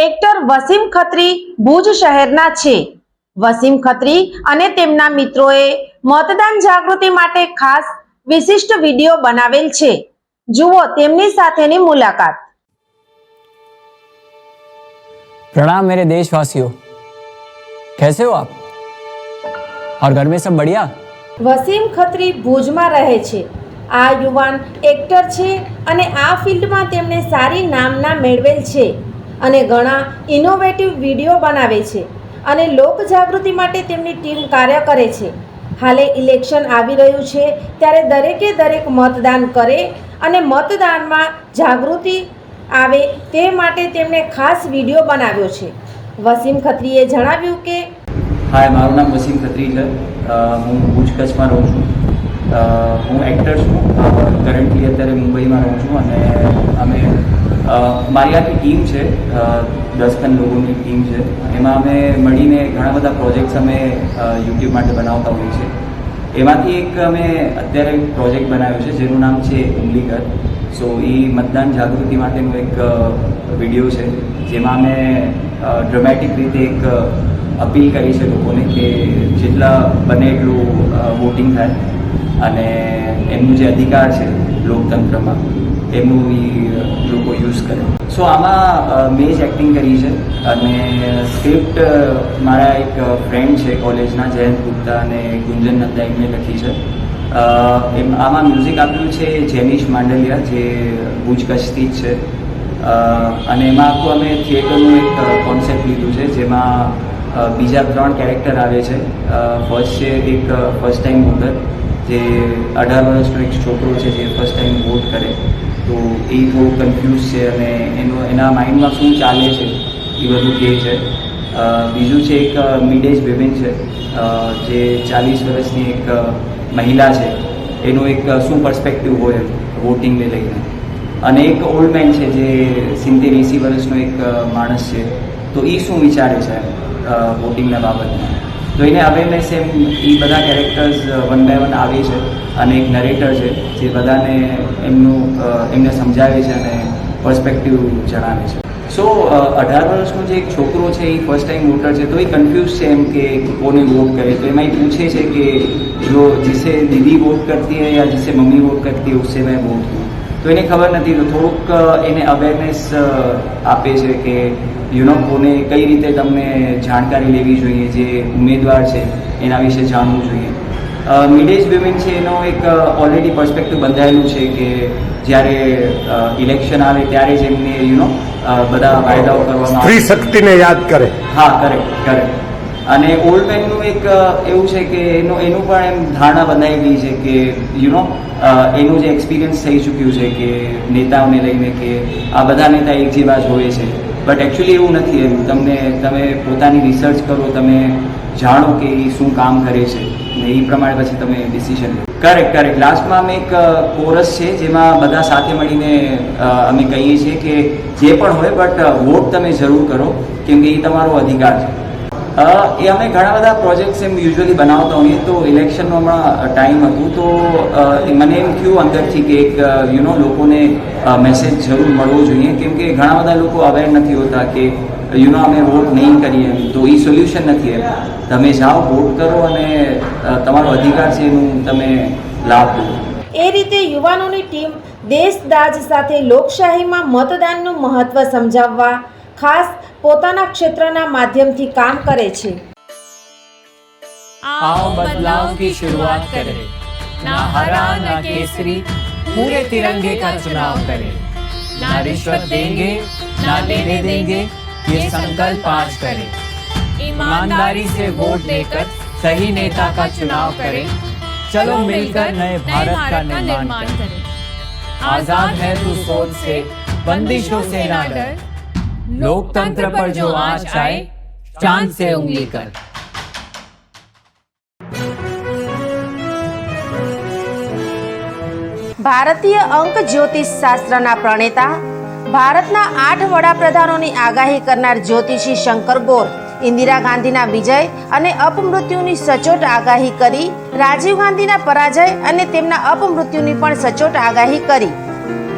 Actor Wasim Khatri Bhuj શહેરના છે વસીમ ખત્રી અને તેમના મિત્રોએ મતદાન જાગૃતિ માટે ખાસ વિશિષ્ટ વિડીયો બનાવેલ છે જુઓ તેમની સાથેની મુલાકાત प्रणाम मेरे देशवासियों कैसे हो आप और घर में सब बढ़िया વસીમ ખત્રી ભુજમાં રહે છે આ યુવાન એક્ટર છે અને આ ફિલ્ડમાં તેમણે સારી નામના મેળવેલ છે અને ઘણા ઇનોવેટિવ વીડિયો બનાવે છે અને લોક જાગૃતિ માટે તેમની ટીમ કાર્ય કરે છે. હાલે ઇલેક્શન આવી રહ્યું છે ત્યારે દરેકે દરેક મતદાન કરે અને મતદાનમાં જાગૃતિ આવે તે માટે તેમણે ખાસ વીડિયો બનાવ્યો છે. વસીમ ખત્રીએ જણાવ્યું કે હાય, મારું નામ વસીમ ખત્રી છે. હું ભુજ કચ્છમાં રહું છું. હું એક્ટર છું. કરન્ટલી અત્યારે મુંબઈમાં રહું છું અને અમે મારી આખી ટીમ છે દસ ખન લોકોની ટીમ છે. એમાં અમે મળીને ઘણા બધા પ્રોજેક્ટ્સ અમે યુટ્યુબ માટે બનાવતા હોઈએ છીએ. એમાંથી એક અમે અત્યારે પ્રોજેક્ટ બનાવ્યો છે, જેનું નામ છે ઉમલીગર સો એ મતદાન જાગૃતિ માટેનો એક વીડિયો છે, જેમાં અમે ડ્રમેટિક રીતે એક અપીલ કરી છે લોકોને કે જેટલા બને એટલું વોટિંગ થાય. અને એમનું જે અધિકાર છે લોકતંત્રમાં એમનું લોકો યુઝ કરે. સો આમાં મેં જ એક્ટિંગ કરી છે અને સ્ક્રિપ્ટ મારા એક ફ્રેન્ડ છે કોલેજના જયંત ગુપ્તા અને ગુંજન નંદા એમને લખી છે. એમ, આમાં મ્યુઝિક આપ્યું છે જેનિશ માંડલિયા, જે ભુજ કચ્છથી જ છે. અને એમાં આખું અમે થિયેટરનું એક કોન્સેપ્ટ લીધું છે, જેમાં બીજા ત્રણ કેરેક્ટર આવે છે. ફર્સ્ટ છે એક ફર્સ્ટ ટાઈમ વોટર જે અઢાર વર્ષનો એક છોકરો છે જે ફર્સ્ટ ટાઈમ વોટ કરે, તો એ થોડું કન્ફ્યુઝ છે અને એનો, એના માઇન્ડમાં શું ચાલે છે એ બધું કહે છે. બીજું છે એક મિડ એજ વિમેન છે જે ચાલીસ વર્ષની એક મહિલા છે, એનું એક શું પર્સપેક્ટિવ હોય વોટિંગને લઈને. અને એક ઓલ્ડ મેન છે જે સિત્તેર એંસી વર્ષનો એક માણસ છે, તો એ શું વિચારે છે વોટિંગના બાબતમાં? તો એને અવેરનેસ એમ એ બધા કેરેક્ટર્સ વન બાય વન આવે છે અને એક નરેટર છે જે બધાને એમનું એમને સમજાવે છે અને પર્સપેક્ટિવ જણાવે છે. સો અઢાર વર્ષનો જે એક છોકરો છે, એ ફર્સ્ટ ટાઈમ વોટર છે, તો એ કન્ફ્યુઝ છે એમ કે કોને વોટ કરે? તો એમાં એ પૂછે છે કે જો જીસે દીદી વોટ કરતી હૈ યા જીસે મમ્મી વોટ કરતી હૈ, ઉસે મેં વોટ તો એને ખબર નથી, તો થોડુંક એને અવેરનેસ આપે છે કે યુ કોને કઈ રીતે તમને જાણકારી લેવી જોઈએ જે ઉમેદવાર છે એના વિશે જાણવું જોઈએ? મિડેજ વિમેન છે એનો એક ઓલરેડી પર્સપેક્ટિવ બંધાયેલું છે કે જ્યારે ઇલેક્શન આવે ત્યારે જ એમને યુનો બધા ફાયદાઓ કરવામાં સ્ત્રી શક્તિને યાદ કરે. હા કરેક્ટ કરેક્ટ અને ઓલ્ડ મેનનું એક એવું છે કે એનું એનું પણ એમ ધારણા બનાવી ગઈ છે કે યુ નો એનું જે એક્સપિરિયન્સ થઈ ચૂક્યું છે કે નેતાઓને લઈને કે આ બધા નેતા એક જેવા જ હોય છે. બટ એકચ્યુઅલી એવું નથી એમ. તમને, તમે પોતાની રિસર્ચ કરો, તમે જાણો કે એ શું કામ કરે છે. ને એ પ્રમાણે પછી તમે ડિસિઝન લો. કરેક્ટ કરેક્ટ લાસ્ટમાં અમે એક કોરસ છે જેમાં બધા સાથે મળીને અમે કહીએ છીએ કે જે પણ હોય બટ વોટ તમે જરૂર કરો, કેમ કે એ તમારો અધિકાર છે. એ અમે ઘણા બધા પ્રોજેક્ટ્સ એમ યુઝ્યુઅલી બનાવતા હોઈએ. તો ઇલેક્શનનો હમણાં ટાઈમ હતું. તો મને એમ થયું અંદરથી કે એક યુ નો લોકોને મેસેજ જરૂર મળવો જોઈએ. કેમ કે ઘણા બધા લોકો અવેર નથી હોતા કે યુ નો અમે વોટ નહીં કરીએ તો એ સોલ્યુશન નથી એમ. તમે જાઓ વોટ કરો અને તમારો અધિકાર છે એનું તમે લાભ લો. એ રીતે યુવાનોની ટીમ દેશ દાજ સાથે લોકશાહીમાં મતદાનનું મહત્વ સમજાવવા ખાસ પોતાના ક્ષેત્રના માધ્યમથી કામ કરે છે आओ बदलाव की शुरुआत करें ना हरा ना केसरी पूरे तिरंगे का चुनाव करें ना रिश्वत देंगे ना लेने देंगे ये संकल्प आज करें ईमानदारी से वोट देकर सही नेता का चुनाव करें चलो मिलकर नए भारत का निर्माण करें आजाद है तू सोच से बंदिशों से ना डर લોકતંત્ર પર જો આંચ આય ચાંદ સે ઉંગલી કર. ભારતીય અંક જ્યોતિષ શાસ્ત્રના પ્રણેતા ભારતના આઠ વડાપ્રધાનોની આગાહી કરનાર જ્યોતિષી શંકર ગોર ઇન્દિરા ગાંધીના વિજય અને અપમૃત્યુની સચોટ આગાહી કરી રાજીવ ગાંધીના પરાજય અને તેમના અપમૃત્યુની પણ સચોટ આગાહી કરી.